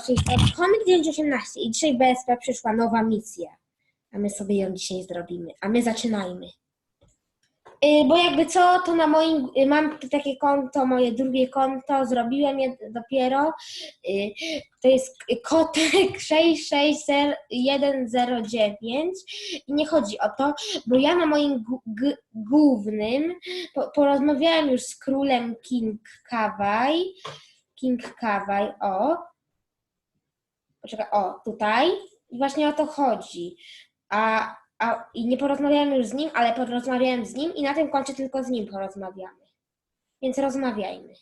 Tej strony Komik 918 i dzisiaj BSP przyszła nowa misja. A my sobie ją dzisiaj zrobimy. A my zaczynajmy. Y, Bo jakby co, to na moim, y, mam takie konto, moje drugie konto, zrobiłem je dopiero. Y, To jest kotek 660109 i nie chodzi o to, bo ja na moim głównym po, porozmawiałem już z królem King Kawaj, King Kawaj, o, poczekaj, o, tutaj i właśnie o to chodzi. A, a i nie porozmawiałem już z nim, ale porozmawiałem z nim i na tym koncie tylko z nim porozmawiamy. Więc rozmawiajmy.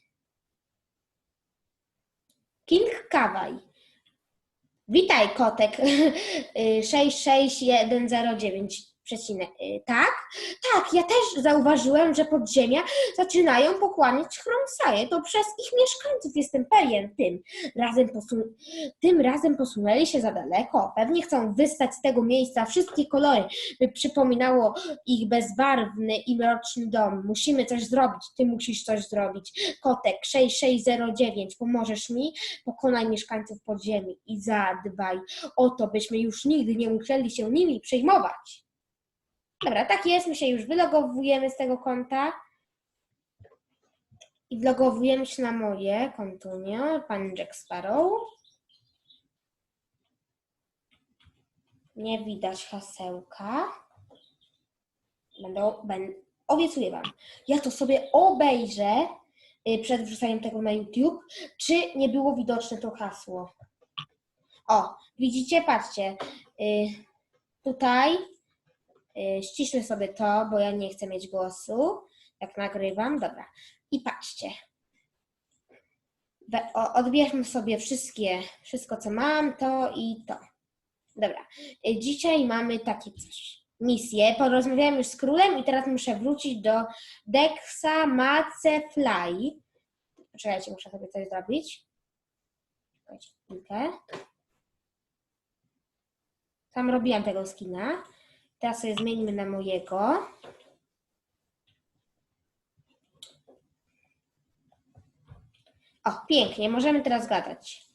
King Kawaj. Witaj, kotek 66109. Przecinek. y, Tak? Tak, ja też zauważyłem, że podziemia zaczynają pochłaniać chromsaje. To przez ich mieszkańców jestem pewien. Tym razem, posu- tym razem posunęli się za daleko. Pewnie chcą wystać z tego miejsca wszystkie kolory, by przypominało ich bezbarwny i mroczny dom. Musimy coś zrobić. Ty musisz coś zrobić. Kotek 6609, pomożesz mi? Pokonaj mieszkańców podziemi i zadbaj o to, byśmy już nigdy nie musieli się nimi przejmować. Dobra, tak jest, my się już wylogowujemy z tego konta i wlogowujemy się na moje kontunio, pan Jack Sparrow. Nie widać hasełka. Będę, będę, obiecuję Wam, ja to sobie obejrzę y, przed wrzucaniem tego na YouTube, czy nie było widoczne to hasło. O, widzicie, patrzcie, y, tutaj y, ściszę sobie to, bo ja nie chcę mieć głosu, jak nagrywam, dobra. I patrzcie, odbierzmy sobie wszystkie, wszystko co mam, to i to. Dobra, y, dzisiaj mamy takie coś. Misję. Porozmawiałem już z królem i teraz muszę wrócić do Dexa Mace Fly. Poczekajcie, muszę sobie coś zrobić. Czekajcie chwilkę. Tam robiłam tego skina. Teraz sobie zmienimy na mojego. O, pięknie, możemy teraz gadać.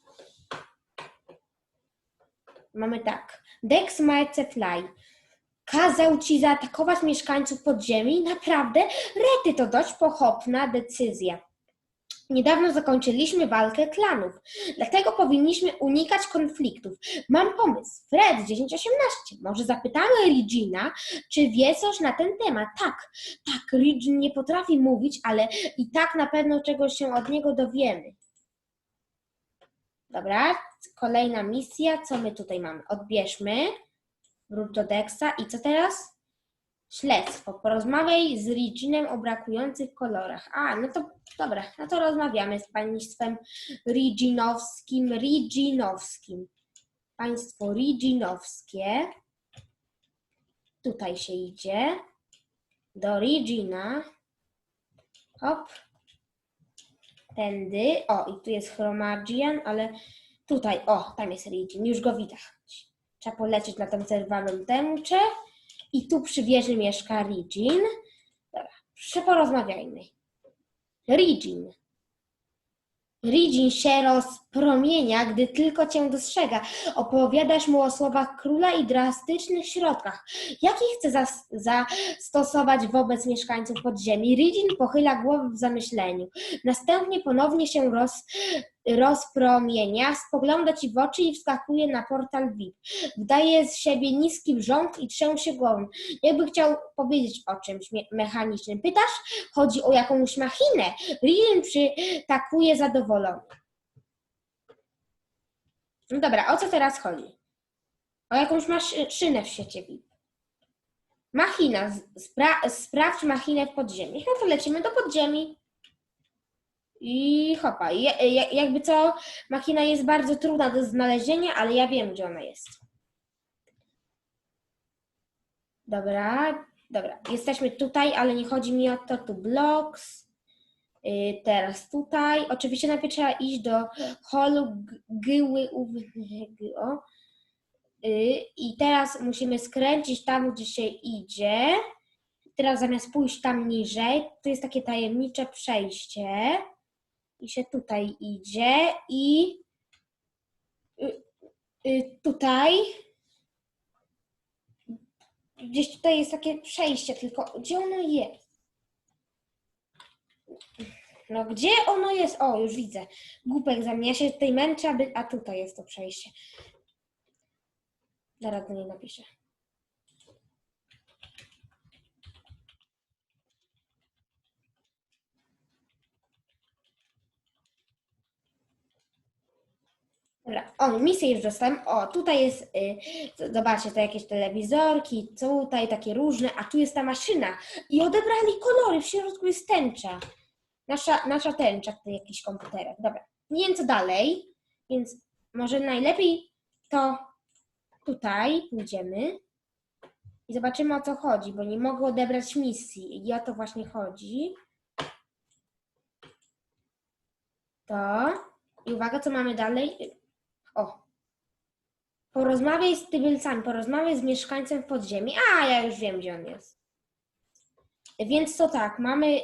Mamy tak. Dex Mace Fly. Kazał ci zaatakować mieszkańców podziemi? Naprawdę? Rety to dość pochopna decyzja. Niedawno zakończyliśmy walkę klanów, dlatego powinniśmy unikać konfliktów. Mam pomysł. Fred 1018. Może zapytamy Regina, czy wie coś na ten temat? Tak, tak, Regin nie potrafi mówić, ale i tak na pewno czegoś się od niego dowiemy. Dobra, kolejna misja. Co my tutaj mamy? Odbierzmy. Wróć do Dexa. I co teraz? Śledztwo. Porozmawiaj z Reginem o brakujących kolorach. A, no to dobra, no to rozmawiamy z państwem Reginowskim. Reginowskim. Państwo Reginowskie. Tutaj się idzie. Do Regina. Hop. Tędy. O, i tu jest Chromagian, ale tutaj, o, tam jest Regin. Już go widać. Trzeba polecieć na tą zerwaną tęczę. I tu przy wieży mieszka Regin. Dobra, porozmawiajmy. Regin. Regin się rozpromienia, gdy tylko cię dostrzega. Opowiadasz mu o słowach króla i drastycznych środkach. Jaki chce zas- zastosować wobec mieszkańców podziemi? Regin pochyla głowę w zamyśleniu. Następnie ponownie się roz, rozpromienia, spogląda ci w oczy i wskakuje na portal VIP. Wdaje z siebie niski wrząt i trzęsie głową. Jakby chciał powiedzieć o czymś me- mechanicznym. Pytasz? Chodzi o jakąś machinę. Regin przytakuje zadowolony. No dobra, o co teraz chodzi? O jakąś maszynę w świecie VIP. Machina. Spra- sprawdź machinę w podziemiach. No to lecimy do podziemi. I hopa. Jakby co, machina jest bardzo trudna do znalezienia, ale ja wiem, gdzie ona jest. Dobra, dobra. Jesteśmy tutaj, ale nie chodzi mi o to. Tu blocks. Y, Teraz tutaj. Oczywiście najpierw trzeba iść do holu gyły uw- o. Y, I teraz musimy skręcić tam, gdzie się idzie. Teraz zamiast pójść tam niżej, tu jest takie tajemnicze przejście. I się tutaj idzie i Y, tutaj. Gdzieś tutaj jest takie przejście, tylko gdzie ono jest? No gdzie ono jest? O, już widzę. Głupek za mnie. Ja się tutaj męczę, aby... a tutaj jest to przejście. Zaraz do niej napiszę. Dobra, o, misję już dostałem. O, tutaj jest, y, zobaczcie, to jakieś telewizorki, tutaj takie różne, a tu jest ta maszyna. I odebrali kolory, w środku jest tęcza. Nasza, nasza tęcza w jakichś komputerach. Dobra, nie wiem co dalej, więc może najlepiej to tutaj pójdziemy i zobaczymy o co chodzi, bo nie mogę odebrać misji i o to właśnie chodzi. To. I uwaga, co mamy dalej? O. Porozmawiaj z tybylcami, porozmawiaj z mieszkańcem w podziemi. A, ja już wiem, gdzie on jest. Więc to tak, mamy.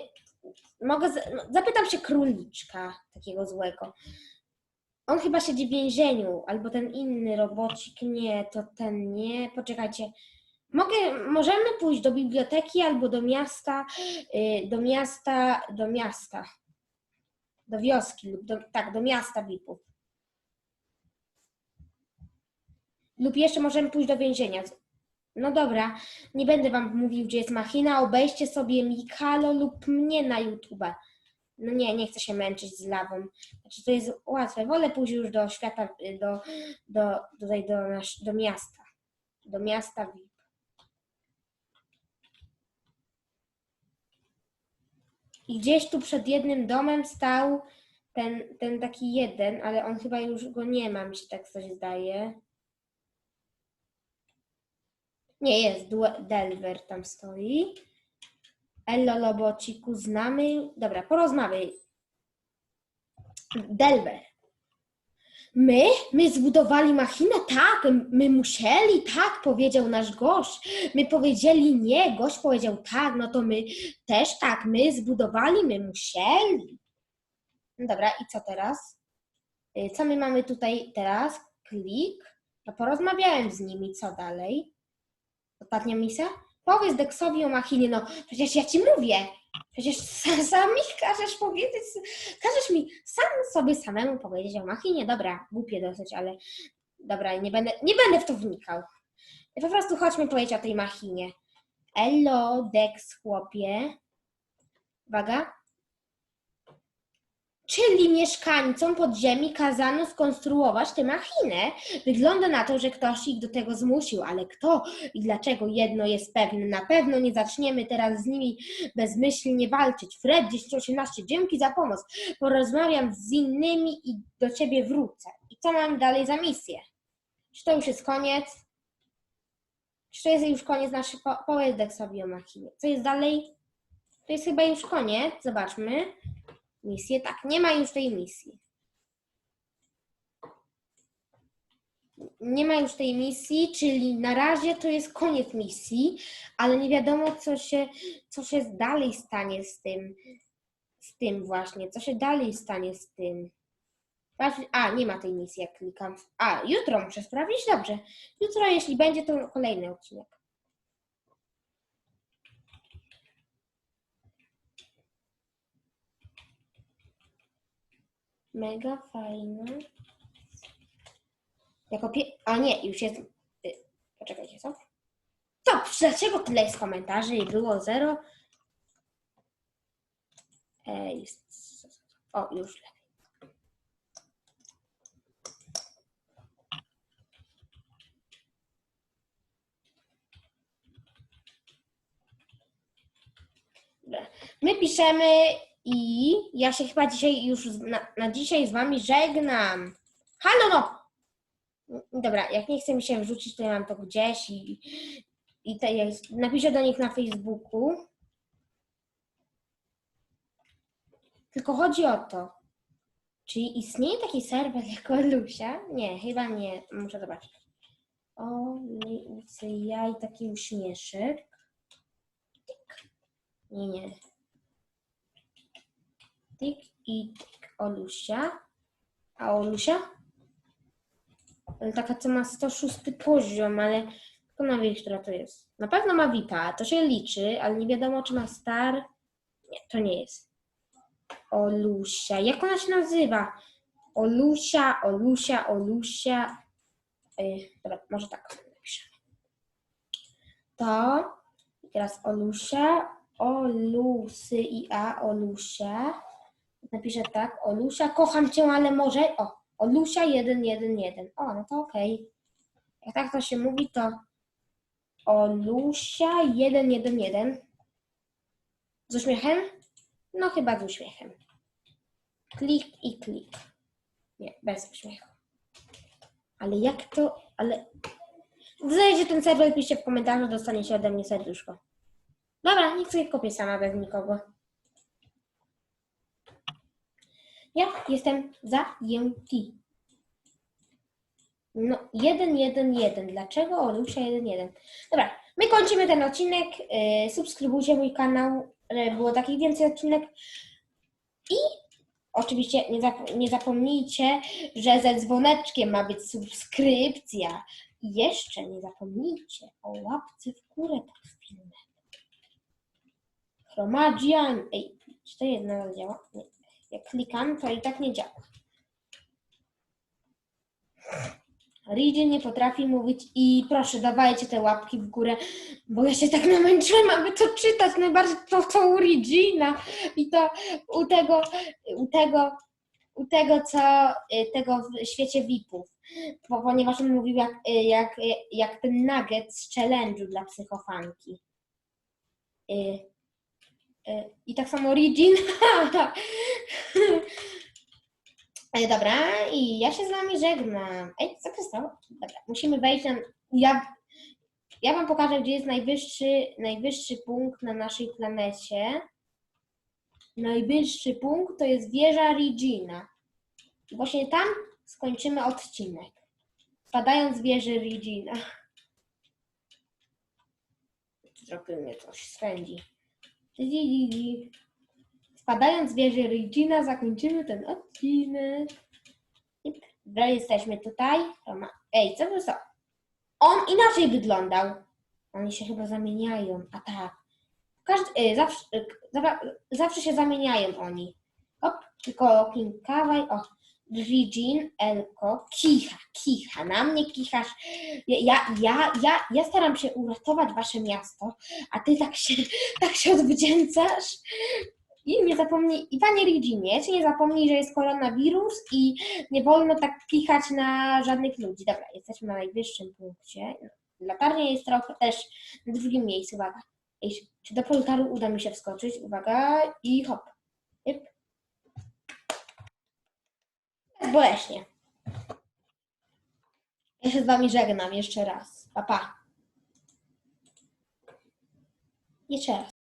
Mogę. z- no, Zapytam się króliczka, takiego złego. On chyba siedzi w więzieniu, albo ten inny robocik. Nie, to ten nie. Poczekajcie. Mogę, możemy pójść do biblioteki albo do miasta, y, do miasta, do miasta, do wioski lub do, tak, do miasta VIP-ów. Lub jeszcze możemy pójść do więzienia. No dobra, nie będę wam mówił, gdzie jest machina. Obejście sobie Mikalo lub mnie na YouTube. No nie, nie chcę się męczyć z lawą. Znaczy, to jest łatwe. Wolę pójść już do świata, do, do, tutaj do, nasz, do miasta. Do miasta VIP. I gdzieś tu przed jednym domem stał ten, ten taki jeden, ale on chyba już go nie ma, mi się tak coś zdaje. Nie, jest, Delver tam stoi. Ello Lobociku znamy. Dobra, porozmawiaj. Delver. My? My zbudowali machinę? Tak, my musieli, tak, powiedział nasz gość. My powiedzieli nie, gość powiedział tak, no to my też tak, my zbudowali, my musieli. No dobra, i co teraz? Y, Co my mamy tutaj teraz? Klik. No porozmawiałem z nimi, co dalej? Ostatnia misja? Powiedz Dexowi o machinie, no przecież ja ci mówię. Przecież sa- sam mi każesz powiedzieć, każesz mi sam sobie samemu powiedzieć o machinie. Dobra, głupie dosyć, ale dobra, nie będę, nie będę w to wnikał. Po prostu chodźmy powiedzieć o tej machinie. Elo, Dex, chłopie. Uwaga. Czyli mieszkańcom podziemi kazano skonstruować tę machinę. Wygląda na to, że ktoś ich do tego zmusił, ale kto i dlaczego jedno jest pewne. Na pewno nie zaczniemy teraz z nimi bezmyślnie walczyć. Fred 1018, dzięki za pomoc. Porozmawiam z innymi i do ciebie wrócę. I co mam dalej za misję? Czy to już jest koniec? Czy to jest już koniec naszych po- sobie o machinie? Co jest dalej? To jest chyba już koniec. Zobaczmy. Misję. Tak, nie ma już tej misji. Nie ma już tej misji, czyli na razie to jest koniec misji, ale nie wiadomo, co się, co się dalej stanie z tym, z tym właśnie, co się dalej stanie z tym. A, nie ma tej misji, jak klikam. A, jutro muszę sprawdzić? Dobrze. Jutro, jeśli będzie, to kolejny odcinek. Mega fajne. Jako pie... A nie, już jest... y, Poczekajcie, co? Co? Dlaczego tyle jest komentarzy i było zero? E, jest... O, już lepiej. My piszemy i ja się chyba dzisiaj już na, na dzisiaj z wami żegnam. Halo no! Dobra, jak nie chce mi się wrzucić, to ja mam to gdzieś i, i te, ja napiszę do nich na Facebooku. Tylko chodzi o to, czy istnieje taki serwer jak Olusia? Nie, chyba nie. Muszę zobaczyć. Olicja i taki uśmieszek. Nie, nie. I tyk. Olusia. A Olusia? Taka, co ma 106 poziom, ale kto ma wie, która to jest. Na pewno ma VIPa, to się liczy, ale nie wiadomo, czy ma Star. Nie, to nie jest. Olusia. Jak ona się nazywa? Olusia, Olusia, Olusia. Yy, dobra, może tak napiszę. To i teraz Olusia, Olusy i A, Olusia. Napiszę tak, Olusia, kocham cię, ale może. O, Olusia 111. O, no to okej. Jak tak to się mówi, to Olusia 111. Z uśmiechem? No chyba z uśmiechem. Klik i klik. Nie, bez uśmiechu. Ale jak to, ale... Znajdzie ten serwer, piszcie w komentarzu, dostaniecie ode mnie serduszko. Dobra, niech sobie kopię sama bez nikogo. Ja jestem zajęty. No, 1, 1, 1. Dlaczego Olusia 1, 1? Dobra, my kończymy ten odcinek. Yy, subskrybujcie mój kanał, żeby było takich więcej odcinek. I oczywiście nie, zap- nie zapomnijcie, że ze dzwoneczkiem ma być subskrypcja. I jeszcze nie zapomnijcie o łapce w górę pod filmem. Chromagian. Ej, czy to jedno działa? Nie. Jak klikam, to i tak nie działa. Ridzie nie potrafi mówić i proszę, dawajcie te łapki w górę, bo ja się tak namęczyłam, aby to czytać. Najbardziej to, to u Regina i to u tego, u tego, u tego, co y, tego w świecie VIP-ów. Ponieważ on mówił jak, y, jak, y, jak ten nugget z challenge'u dla psychofanki. Y, I tak samo Regin. Ej, dobra, i ja się z wami żegnam. Ej, co się stało? Dobra, musimy wejść na... Ja, ja wam pokażę, gdzie jest najwyższy, najwyższy punkt na naszej planecie. Najwyższy punkt to jest wieża Regina. I właśnie tam skończymy odcinek. Spadając z wieży Regina. Trochę mnie coś swędzi. Spadając wieży Regina zakończymy ten odcinek. Dobra, jesteśmy tutaj. To ma... Ej, co to? On inaczej wyglądał. Oni się chyba zamieniają. A tak. Każdy, y, zawsze, y, zawsze się zamieniają oni. Hop, tylko klikawaj. O, Regin, Elko, kicha, kicha. Na mnie kichasz. Ja, ja, ja, ja, staram się uratować wasze miasto, a ty tak się, tak się odwdzięcasz. I nie zapomnij, i panie Reginie, czy nie zapomnij, że jest koronawirus i nie wolno tak kichać na żadnych ludzi. Dobra, jesteśmy na najwyższym punkcie. Latarnia jest trochę też na drugim miejscu. Uwaga. Ej, czy do poltaru uda mi się wskoczyć? Uwaga i hop. Yep. Boleśnie. Ja się z wami żegnam jeszcze raz. Pa, pa. Jeszcze raz.